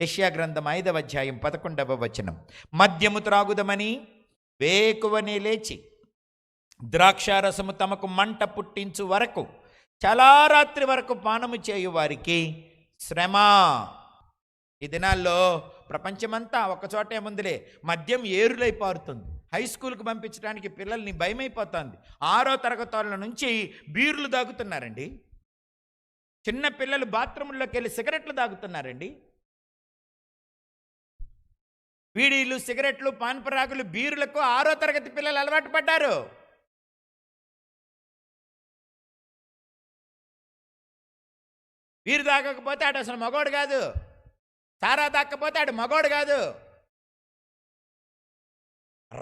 యెషయా గ్రంథం ఐదవ అధ్యాయం పదకొండవ వచనం. మద్యము త్రాగుదమని వేకువనే లేచి ద్రాక్షారసము తమకు మంట పుట్టించు వరకు చాలా రాత్రి వరకు పానము చేయు వారికి శ్రమ. ఈ దినాల్లో ప్రపంచమంతా ఒకచోట ఏముందిలే మద్యం ఏరులై పారుతుంది. హై స్కూల్కి పంపించడానికి పిల్లల్ని భయమైపోతుంది. ఆరో తరగతుల నుంచి బీర్లు దాగుతున్నారండి. చిన్న పిల్లలు బాత్రూంలోకి వెళ్ళి సిగరెట్లు దాగుతున్నారండి. బీడీలు సిగరెట్లు పాన్పరాకులు బీరులకు ఆరో తరగతి పిల్లలు అలవాటు పడ్డారు. బీరు తాగకపోతే ఆడు అసలు మగోడు కాదు. సారా తాకపోతే ఆడు మగోడు కాదు.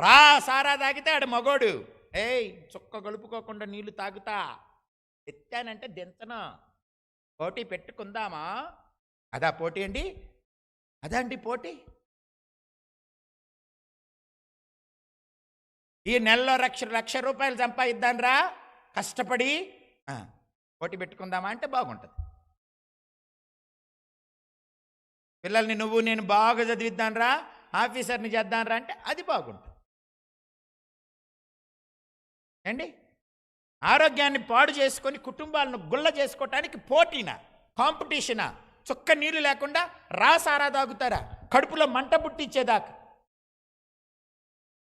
రా సారా తాగితే ఆడు మగోడు. ఏయ్ చుక్క గలుపుకోకుండా నీళ్ళు తాగుతా. ఎత్తానంటే దించను. పోటీ పెట్టుకుందామా? అదా పోటీ అండి? అదా అండి పోటీ? ఈ నెలలో లక్ష లక్ష రూపాయలు సంపాదిద్దాన్రా కష్టపడి పోటీ పెట్టుకుందామా అంటే బాగుంటుంది. పిల్లల్ని నువ్వు నేను బాగా చదివిద్దాన్రా ఆఫీసర్ని చేద్దాంరా అంటే అది బాగుంటుంది. ఏండి ఆరోగ్యాన్ని పాడు చేసుకొని కుటుంబాలను గుల్ల చేసుకోవటానికి పోటీనా కాంపిటీషనా? చుక్క నీళ్ళు లేకుండా రా సారా తాగుతారా? కడుపులో మంట పుట్టించేదాకా.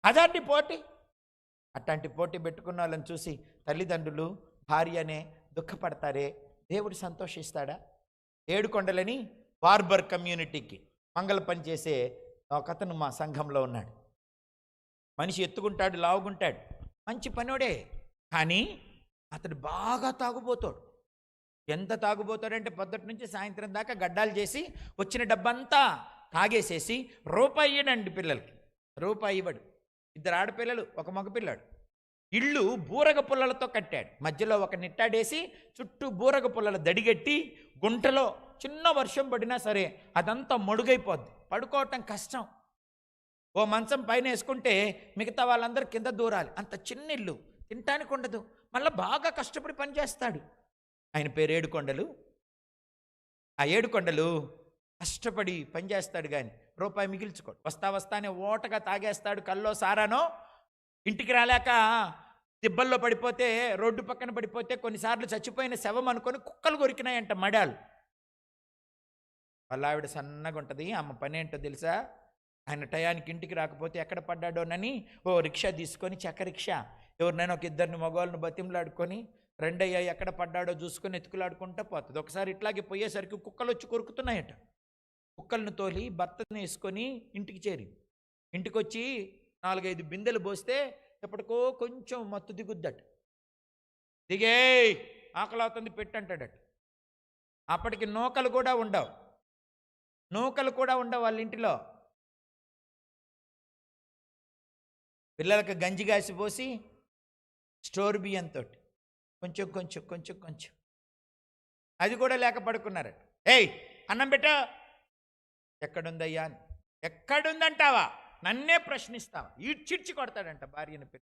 అదండి పోటీ. అట్లాంటి పోటీ పెట్టుకున్న వాళ్ళని చూసి తల్లిదండ్రులు భార్యనే దుఃఖపడతారే? దేవుడు సంతోషిస్తాడా? ఏడుకొండలని బార్బర్ కమ్యూనిటీకి మంగళ పని చేసే ఒకతను మా సంఘంలో ఉన్నాడు. మనిషి ఎత్తుకుంటాడు లావుగుంటాడు. మంచి పనోడే. కానీ అతడు బాగా తాగుబోతాడు. ఎంత తాగుబోతాడంటే పొద్దుటి నుంచి సాయంత్రం దాకా గడ్డాలు చేసి వచ్చిన డబ్బంతా తాగేసేసి రూపాయి ఇయ్యడండి పిల్లలకి. రూపాయి ఇవ్వడు. ఇద్దరు ఆడపిల్లలు ఒక మగపిల్లాడు. ఇల్లు బూరగ పుల్లలతో కట్టాడు. మధ్యలో ఒక నిట్టాడేసి చుట్టూ బూరగ పుల్లల దడిగట్టి గుంటలో చిన్న వర్షం పడినా సరే అదంతా మడుగైపోద్ది. పడుకోవటం కష్టం. ఓ మంచం పైన వేసుకుంటే మిగతా వాళ్ళందరూ కింద దూరాలి. అంత చిన్న ఇల్లు తినటానికి ఉండదు. మళ్ళీ బాగా కష్టపడి పనిచేస్తాడు ఆయన పేరు ఏడుకొండలు. ఆ ఏడుకొండలు కష్టపడి పనిచేస్తాడు కానీ రూపాయి మిగిల్చుకోడు. వస్తా వస్తానే ఓటగా తాగేస్తాడు కల్లో సారానో. ఇంటికి రాలేక దిబ్బల్లో పడిపోతే రోడ్డు పక్కన పడిపోతే కొన్నిసార్లు చచ్చిపోయిన శవం అనుకొని కుక్కలు కొరికినాయంట మడాలు. వాళ్ళ ఆవిడ సన్నగా ఉంటుంది. అమ్మ పని ఏంటో తెలుసా? ఆయన టయానికి ఇంటికి రాకపోతే ఎక్కడ పడ్డాడోనని ఓ రిక్షా తీసుకొని చెక్క రిక్షా. ఎవరినైనా ఒక ఇద్దరిని మగవాళ్ళని బతిమలాడుకొని రెండయ్య ఎక్కడ పడ్డాడో చూసుకొని ఎత్తుకులాడుకుంటూ పోతుంది. ఒకసారి ఇట్లాగే పోయేసరికి కుక్కలు వచ్చి కొరుకుతున్నాయట. కుక్కలను తోలి భర్తను వేసుకొని ఇంటికి చేరి ఇంటికి వచ్చి నాలుగైదు బిందెలు పోస్తే ఎప్పటికో కొంచెం మత్తు దిగుద్దట. దిగే ఆకలి అవుతుంది పెట్టంటాడట అప్పటికి నూకలు కూడా ఉండవు. నూకలు కూడా ఉండవు వాళ్ళ ఇంటిలో. పిల్లలకు గంజి కాసి పోసి స్టోర్ బియ్యంతో కొంచెం కొంచెం కొంచెం కొంచెం. అది కూడా లేక పడుకున్నారట. ఏయ్ అన్నం పెట్టా. ఎక్కడుందయ్యా? అని ఎక్కడుందంటావా? నన్నే ప్రశ్నిస్తావా? ఈడ్చిడ్చి కొడతాడంట భార్యను పెట్టి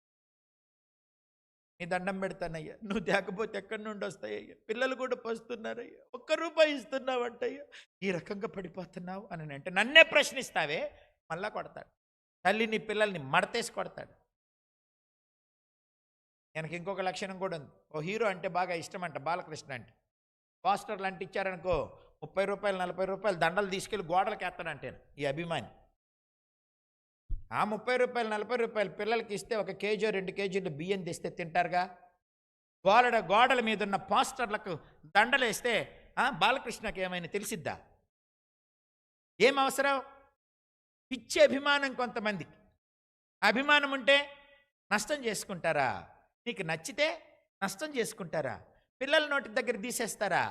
నీ దండం పెడతానయ్యా. నువ్వు తేకపోతే ఎక్కడి నుండి వస్తాయ్యా పిల్లలు కూడా పోస్తున్నారయ్యా. ఒక్క రూపాయి ఇస్తున్నావంటయ్యా. ఈ రకంగా పడిపోతున్నావు అని అంటే నన్నే ప్రశ్నిస్తావే? మళ్ళా కొడతాడు. తల్లి నీ పిల్లల్ని మడతేసి కొడతాడు. ఆయనకి ఇంకొక లక్షణం కూడా ఉంది. ఓ హీరో అంటే బాగా ఇష్టం అంట బాలకృష్ణ అంటే. పాస్టర్ అంటే ఇచ్చారనుకో ముప్పై రూపాయలు నలభై రూపాయలు దండలు తీసుకెళ్ళి గోడలకు ఎత్తాడంటాను ఈ అభిమాని. ఆ ముప్పై రూపాయలు నలభై రూపాయలు పిల్లలకి ఇస్తే ఒక కేజీ రెండు కేజీలు బియ్యం తెస్తే తింటారుగా? గోడల గోడల మీద ఉన్న పాస్టర్లకు దండలు వేస్తే బాలకృష్ణకి ఏమైనా తెలిసిద్దా? ఏం అవసరం? పిచ్చి అభిమానం కొంతమందికి అభిమానం ఉంటే నష్టం చేసుకుంటారా? నీకు నచ్చితే నష్టం చేసుకుంటారా? పిల్లల నోటి దగ్గర తీసేస్తారా?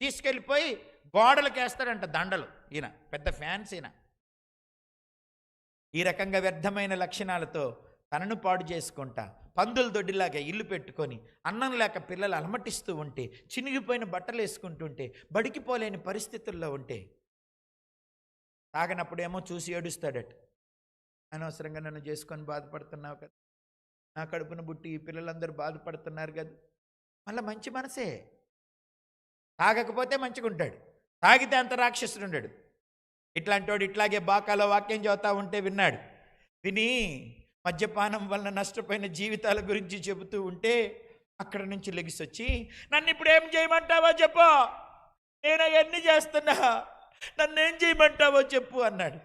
తీసుకెళ్ళిపోయి గోడలకు వేస్తాడంట దండలు. ఈయన పెద్ద ఫ్యాన్స్ ఈయన. ఈ రకంగా వ్యర్థమైన లక్షణాలతో తనను పాడు చేసుకుంటా పందుల దొడ్డిలాగా ఇల్లు పెట్టుకొని అన్నం లేక పిల్లలు అలమటిస్తూ ఉంటే చినిగిపోయిన బట్టలు వేసుకుంటుంటే బడికి పోలేని పరిస్థితుల్లో ఉంటే తాగనప్పుడేమో చూసి ఏడుస్తాడట. అనవసరంగా నన్ను చేసుకొని బాధపడుతున్నావు కదా. నా కడుపున బుట్టి ఈ పిల్లలందరూ బాధపడుతున్నారు కదా. మళ్ళీ మంచి మనసే. తాగకపోతే మంచిగా ఉంటాడు తాగితే అంత రాక్షసుడు ఉండడు. ఇట్లాంటి ఇట్లాగే బాకాలో వాక్యం చదువుతా ఉంటే విన్నాడు. విని మద్యపానం వలన నష్టపోయిన జీవితాల గురించి చెబుతూ ఉంటే అక్కడ నుంచి లెగిసొచ్చి నన్ను ఇప్పుడు ఏం చేయమంటావో చెప్పు. నేను అవన్నీ చేస్తున్నా నన్ను ఏం చేయమంటావో చెప్పు అన్నాడు.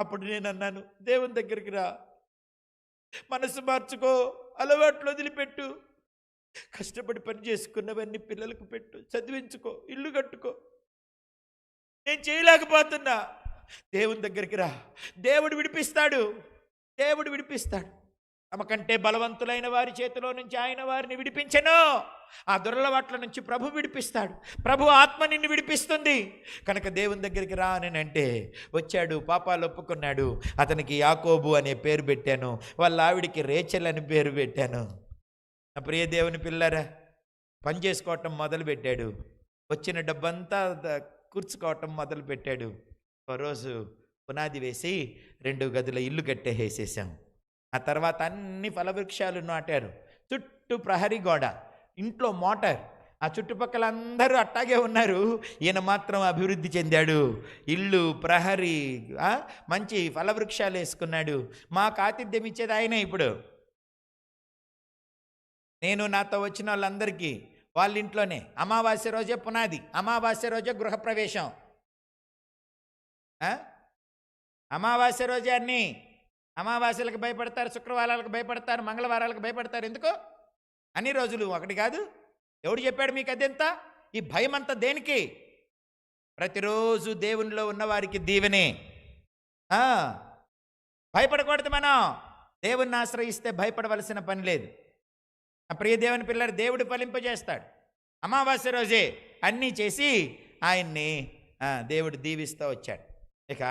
అప్పుడు నేను అన్నాను దేవుని దగ్గరికి రా. మనసు మార్చుకో అలవాట్లు వదిలిపెట్టు. కష్టపడి పని చేసుకున్నవన్నీ పిల్లలకు పెట్టు చదివించుకో ఇల్లు కట్టుకో. నేను చేయలేకపోతున్నా. దేవుని దగ్గరికి రా. దేవుడు విడిపిస్తాడు. దేవుడు విడిపిస్తాడు. తమకంటే బలవంతులైన వారి చేతిలో నుంచి ఆయన వారిని విడిపించను. ఆ దురలవాట్ల నుంచి ప్రభు విడిపిస్తాడు. ప్రభు ఆత్మ నిన్ను విడిపిస్తుంది. కనుక దేవుని దగ్గరికి రా అని అంటే వచ్చాడు పాపాలు ఒప్పుకున్నాడు. అతనికి యాకోబు అనే పేరు పెట్టాను. వాళ్ళ ఆవిడికి రేచల్ అని పేరు పెట్టాను. నా ప్రియ దేవుని పిల్లరా పని చేసుకోవటం మొదలుపెట్టాడు. వచ్చిన డబ్బంతా కూర్చుకోవటం మొదలుపెట్టాడు. ఒక రోజు పునాది వేసి రెండు గదుల ఇల్లు కట్టేసేసాం. ఆ తర్వాత అన్ని ఫలవృక్షాలు నాటారు. చుట్టూ ప్రహరీ గోడ ఇంట్లో మోటార్. ఆ చుట్టుపక్కల అందరూ అట్టాగే ఉన్నారు. ఈయన మాత్రం అభివృద్ధి చెందాడు. ఇల్లు ప్రహరీ మంచి ఫలవృక్షాలు వేసుకున్నాడు. మాకు ఆతిథ్యం ఇచ్చేది ఆయనే ఇప్పుడు. నేను నాతో వచ్చిన వాళ్ళందరికీ వాళ్ళ ఇంట్లోనే అమావాస్య రోజే పునాది అమావాస్య రోజే గృహప్రవేశం. అమావాస్య రోజే అన్నీ. అమావాస్యలకు భయపడతారు శుక్రవారాలకు భయపడతారు మంగళవారాలకు భయపడతారు. ఎందుకు? అన్ని రోజులు ఒకటి కాదు. ఎవడు చెప్పాడు మీకు అదెంత? ఈ భయం అంతా దేనికి? ప్రతిరోజు దేవునిలో ఉన్నవారికి దీవెనే. భయపడకూడదు మనం. దేవుణ్ణి ఆశ్రయిస్తే భయపడవలసిన పని లేదు. ఆ ప్రియదేవుని పిల్లలు దేవుడు ఫలింపజేస్తాడు. అమావాస్య రోజే అన్నీ చేసి ఆయన్ని దేవుడు దీవిస్తూ వచ్చాడు. ఇక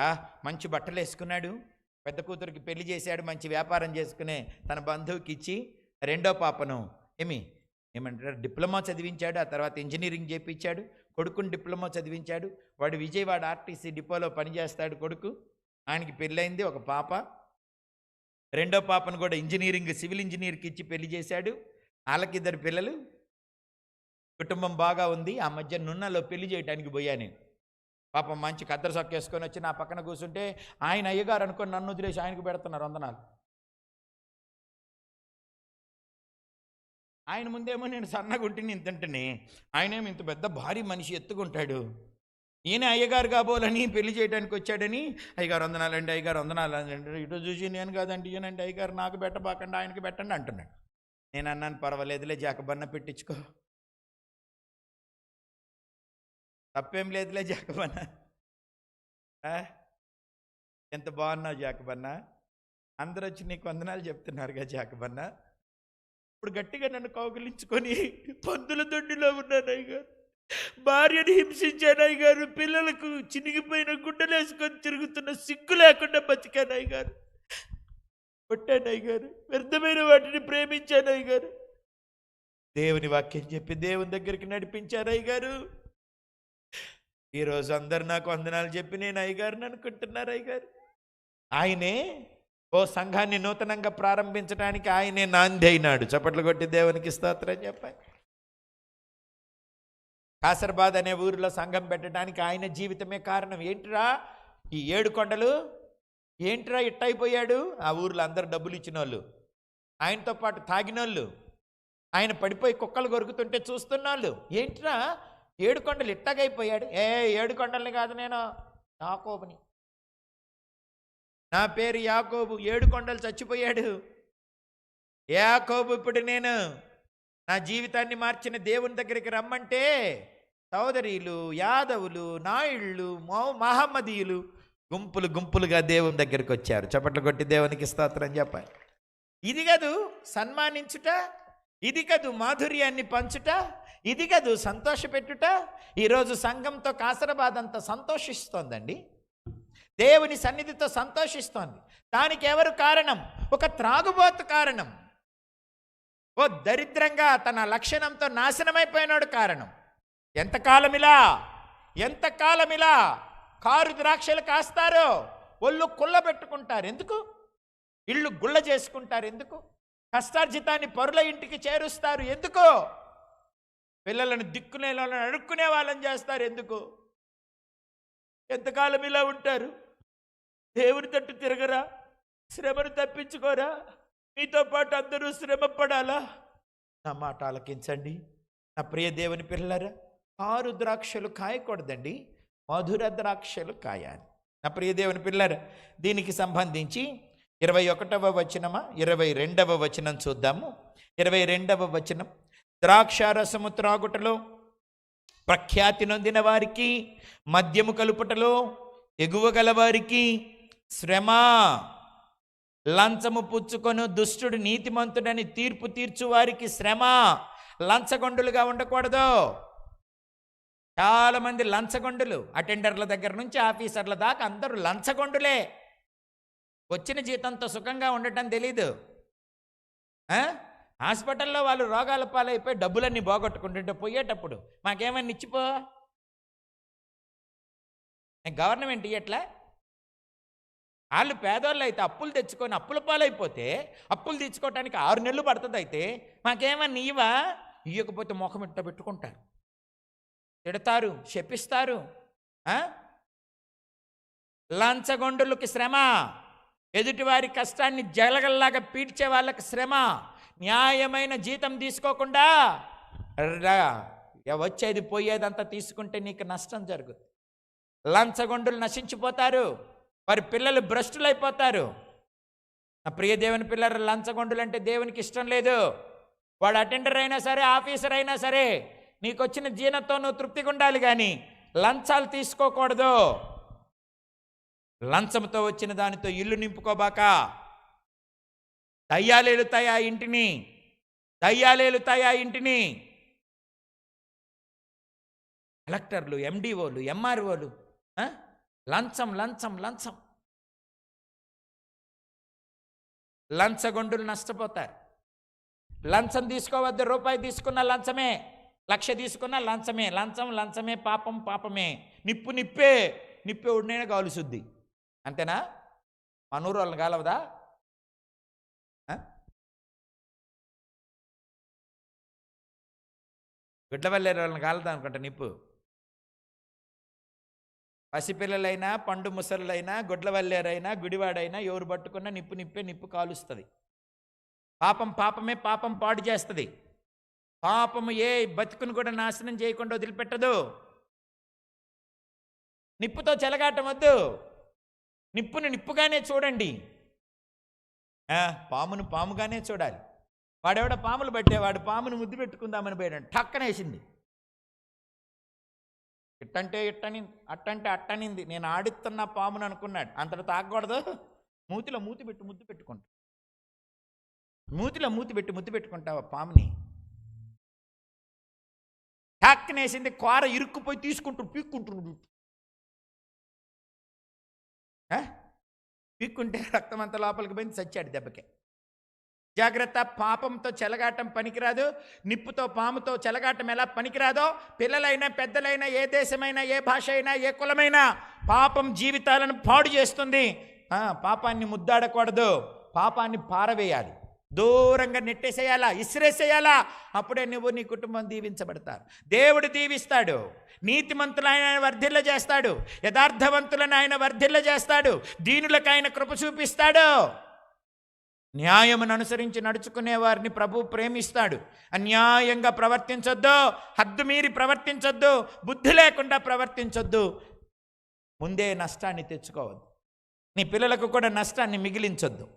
మంచి బట్టలు వేసుకున్నాడు పెద్ద కూతురికి పెళ్ళి చేశాడు మంచి వ్యాపారం చేసుకునే తన బంధువుకి ఇచ్చి రెండో పాపను ఏమి ఏమంటారు డిప్లొమా చదివించాడు ఆ తర్వాత ఇంజనీరింగ్ చేపించాడు కొడుకుని డిప్లొమా చదివించాడు వాడు విజయవాడ ఆర్టీసీ డిపోలో పనిచేస్తాడు కొడుకు ఆయనకి పెళ్ళైంది ఒక పాప. రెండో పాపను కూడా ఇంజనీరింగ్ సివిల్ ఇంజనీర్కి ఇచ్చి పెళ్ళి చేశాడు. వాళ్ళకి ఇద్దరు పిల్లలు. కుటుంబం బాగా ఉంది. ఆ మధ్య నున్నలో పెళ్ళి చేయడానికి పోయా నేను. పాపం మంచి కద్దరు సొక్కేసుకొని వచ్చి నా పక్కన కూర్చుంటే ఆయన అయ్యగారు అనుకొని నన్ను వదిలేసి ఆయనకు పెడుతున్నారు వందనాలు. ఆయన ముందేమో నేను సన్నగా ఉంటే ఇంత తింటని. ఆయనేమో ఇంత పెద్ద భారీ మనిషి ఎత్తుకుంటాడు ఈయన అయ్యగారు కాబోలని పెళ్ళి చేయడానికి వచ్చాడని అయ్యగారు వందనాలండి అయ్యగారు వందనాలు ఇటు చూసి నేను కాదండి ఈయనండి అయ్యగారు నాకు పెట్టబాకండి ఆయనకి పెట్టండి అంటున్నాడు. నేను అన్నాను పర్వాలేదులే జాకబన్న పెట్టించుకో. తప్పేం లేదులే జాకబన్న. ఎంత బాగున్నావు జాకబన్న. అందరూ వచ్చి నీకు వందనాలు చెప్తున్నారుగా జాకబన్న. ఇప్పుడు గట్టిగా నన్ను కౌగిలించుకొని పందుల దొడ్డిలో ఉన్నానయ్య గారు భార్యను హింసించానయ్య గారు పిల్లలకు చినిగిపోయిన గుడ్డలు వేసుకొని తిరుగుతున్న సిగ్గు లేకుండా బతికానయ్య గారు కొట్టానయ్య అయ్యగారు. వ్యర్థమైన వాటిని ప్రేమించాను అయ్యగారు. దేవుని వాక్యం చెప్పి దేవుని దగ్గరికి నడిపించారు అయ్యగారు. ఈరోజు అందరు నాకు వందనాలు చెప్పి నేను అయ్యగారిని అనుకుంటున్నారు అయ్యగారు. ఆయనే ఓ సంఘాన్ని నూతనంగా ప్రారంభించడానికి ఆయనే నాంది అయినాడు. చప్పట్లు కొట్టి దేవునికి స్తోత్రం చెప్పాలి కాసర్బాద్ అనే ఊరిలో సంఘం పెట్టడానికి ఆయన జీవితమే కారణం. ఏంటిరా? ఈ ఏడు కొండలు ఏంట్రా ఇట్టయిపోయాడు? ఆ ఊర్లో అందరు డబ్బులు ఇచ్చిన వాళ్ళు ఆయనతో పాటు తాగినోళ్ళు. ఆయన పడిపోయి కుక్కలు కొరుకుతుంటే చూస్తున్నాళ్ళు. ఏంట్రా? ఏడు కొండలు ఇట్టగైపోయాడు. ఏ ఏడు కొండల్ని కాదు నేను. యాకోబుని. నా పేరు యాకోబు. ఏడు కొండలు చచ్చిపోయాడు. యాకోబు ఇప్పుడు నేను. నా జీవితాన్ని మార్చిన దేవుని దగ్గరికి రమ్మంటే సోదరీలు యాదవులు నాయుళ్ళు మౌ- మహమ్మదీయులు గుంపులు గుంపులుగా దేవుని దగ్గరికి వచ్చారు. చప్పట్లు కొట్టి దేవునికి స్తోత్రం చెప్పాలి. ఇది కాదు సన్మానించుట ఇది కాదు మాధుర్యాన్ని పంచుట ఇది కదూ సంతోషపెట్టుట ఈరోజు సంఘంతో కాసరబాద్ అంతా సంతోషిస్తోందండి. దేవుని సన్నిధితో సంతోషిస్తోంది. దానికి ఎవరు కారణం? ఒక త్రాగుబోతు కారణం. ఓ దరిద్రంగా తన లక్షణంతో నాశనమైపోయినాడు కారణం. ఎంతకాలం ఇలా? ఎంతకాలం ఇలా? కారు ద్రాక్షలు కాస్తారో ఒళ్ళు కుళ్ళబెట్టుకుంటారు ఎందుకు? ఇళ్ళు గుళ్ళ చేసుకుంటారు. ఎందుకు? కష్టార్జితాన్ని పరుల ఇంటికి చేరుస్తారు. ఎందుకు? పిల్లలను దిక్కునే వాళ్ళని అడుక్కునే వాళ్ళని చేస్తారు. ఎందుకు? ఎంతకాలం ఇలా ఉంటారు? దేవుని తట్టు తిరగరా? శ్రమను తప్పించుకోరా? మీతో పాటు అందరూ శ్రమ పడాలా? నా మాట ఆలకించండి. నా ప్రియ దేవుని పిల్లరా ఆరు ద్రాక్షలు కాయకూడదండి. మధుర ద్రాక్షలు కాయాలి. నా ప్రియదేవుని పిల్లలు దీనికి సంబంధించి ఇరవై ఒకటవ వచనమా ఇరవై రెండవ వచనం చూద్దాము. ఇరవై రెండవ వచనం ద్రాక్షారసము త్రాగుటలో ప్రఖ్యాతి నొందిన వారికి మద్యము కలుపుటలో ఎగువ గలవారికి శ్రమ. లంచము పుచ్చుకొను దుష్టుడు నీతిమంతుడని తీర్పు తీర్చు వారికి శ్రమ. లంచగొండులుగా ఉండకూడదు. చాలామంది లంచగొండులు అటెండర్ల దగ్గర నుంచి ఆఫీసర్ల దాకా అందరూ లంచగొండులే. వచ్చిన జీతంతో సుఖంగా ఉండటం తెలీదు. హాస్పిటల్లో వాళ్ళు రోగాల పాలైపోయి డబ్బులన్నీ పోగొట్టుకుంటుంటే పోయేటప్పుడు మాకేమన్నా ఇచ్చిపో. గవర్నమెంట్ ఇయ్యట్లా? వాళ్ళు పేదోళ్ళు అయితే అప్పులు తెచ్చుకొని అప్పుల పాలైపోతే అప్పులు తెచ్చుకోవటానికి ఆరు నెలలు పడుతుంది అయితే మాకేమన్నా ఇవ్వా ఇవ్వకపోతే ముఖం ఇట్ట పెట్టుకుంటారు. తిడతారు శపిస్తారు లంచగొండులకు లంచగొండులకి శ్రమ ఎదుటివారి కష్టాన్ని జలగల్లాగా పీడ్చే వాళ్ళకి శ్రమ న్యాయమైన జీతం తీసుకోకుండా రా- వచ్చేది పోయేదంతా తీసుకుంటే నీకు నష్టం జరుగుతుంది లంచగొండులు నశించిపోతారు వారి పిల్లలు భ్రష్టులైపోతారు. నా ప్రియ దేవుని పిల్లలు లంచగొండులు అంటే దేవునికి ఇష్టం లేదు. వాడు అటెండర్ అయినా సరే ఆఫీసర్ అయినా సరే నీకు వచ్చిన జీనంతో నువ్వు తృప్తిగా ఉండాలి కానీ లంచాలు తీసుకోకూడదు. లంచంతో వచ్చిన దానితో ఇల్లు నింపుకోబాక. దయ్యాలేలుతాయా ఇంటిని. దయ్యాలేలుతాయా ఇంటిని. కలెక్టర్లు ఎండిఓలు ఎంఆర్ఓలు లంచం లంచం లంచం. లంచగొండులు నష్టపోతారు. లంచం తీసుకోవద్దు రూపాయి తీసుకున్న లంచమే. లక్ష తీసుకున్న లంచమే లంచం లంచమే పాపం పాపమే. నిప్పు నిప్పే నిప్పే ఉడినైనా కాలుసుద్ది. అంతేనా? మనూరు వాళ్ళని కాలవదా? గుడ్లవల్లేరు వాళ్ళని కాలదా అనుకుంటా నిప్పు? పసిపిల్లలైనా పండు ముసలులైనా గుడ్లవల్లేరైనా గుడివాడైనా ఎవరు పట్టుకున్నా నిప్పు నిప్పే నిప్పు కాలుస్తుంది. పాపం పాపమే పాపం పాడు చేస్తుంది. పాపము ఏ బతుకును కూడా నాశనం చేయకుండా వదిలిపెట్టదు. నిప్పుతో చెలగాటం వద్దు. నిప్పుని నిప్పుగానే చూడండి. పామును పాముగానే చూడాలి. వాడెవడ పాములు పట్టేవాడు పామును ముద్దు పెట్టుకుందామని పోయాడు టక్కనేసింది ఇట్టంటే ఇట్టని అట్టంటే అట్టనింది. నేను ఆడిస్తున్న పామును అనుకున్నాడు. అంతట తాగకూడదు. మూతిలో మూతి పెట్టి ముద్దు పెట్టుకుంటా. మూతిలో మూతి పెట్టి ముద్దు పెట్టుకుంటావా పాముని? టాక్కనేసింది కూర ఇరుక్కుపోయి తీసుకుంటూ పీక్కుంటుండు. పీక్కుంటే రక్తం అంత లోపలికి పోయింది చచ్చాడు దెబ్బకే. జాగ్రత్త పాపంతో చెలగాటం పనికిరాదు నిప్పుతో పాముతో చెలగాటం ఎలా పనికిరాదో పిల్లలైనా పెద్దలైనా ఏ దేశమైనా ఏ భాష అయినా ఏ కులమైనా పాపం జీవితాలను పాడు చేస్తుంది. పాపాన్ని ముద్దాడకూడదు పాపాన్ని పారవేయాలి. దూరంగా నెట్టేసేయాలా ఇసిరేసేయాలా? అప్పుడే నువ్వు నీ కుటుంబం దీవించబడతారు. దేవుడు దీవిస్తాడు. నీతిమంతులైన ఆయన వర్ధిల్ల చేస్తాడు. యథార్థవంతులను ఆయన వర్ధిల్ల చేస్తాడు. దీనులకు ఆయన కృప చూపిస్తాడు. న్యాయమును అనుసరించి నడుచుకునే వారిని ప్రభు ప్రేమిస్తాడు. అన్యాయంగా ప్రవర్తించొద్దు. హద్దు మీరి ప్రవర్తించొద్దు. బుద్ధి లేకుండా ప్రవర్తించొద్దు. ముందే నష్టాన్ని తెచ్చుకోవద్దు. నీ పిల్లలకు కూడా నష్టాన్ని మిగిలించొద్దు.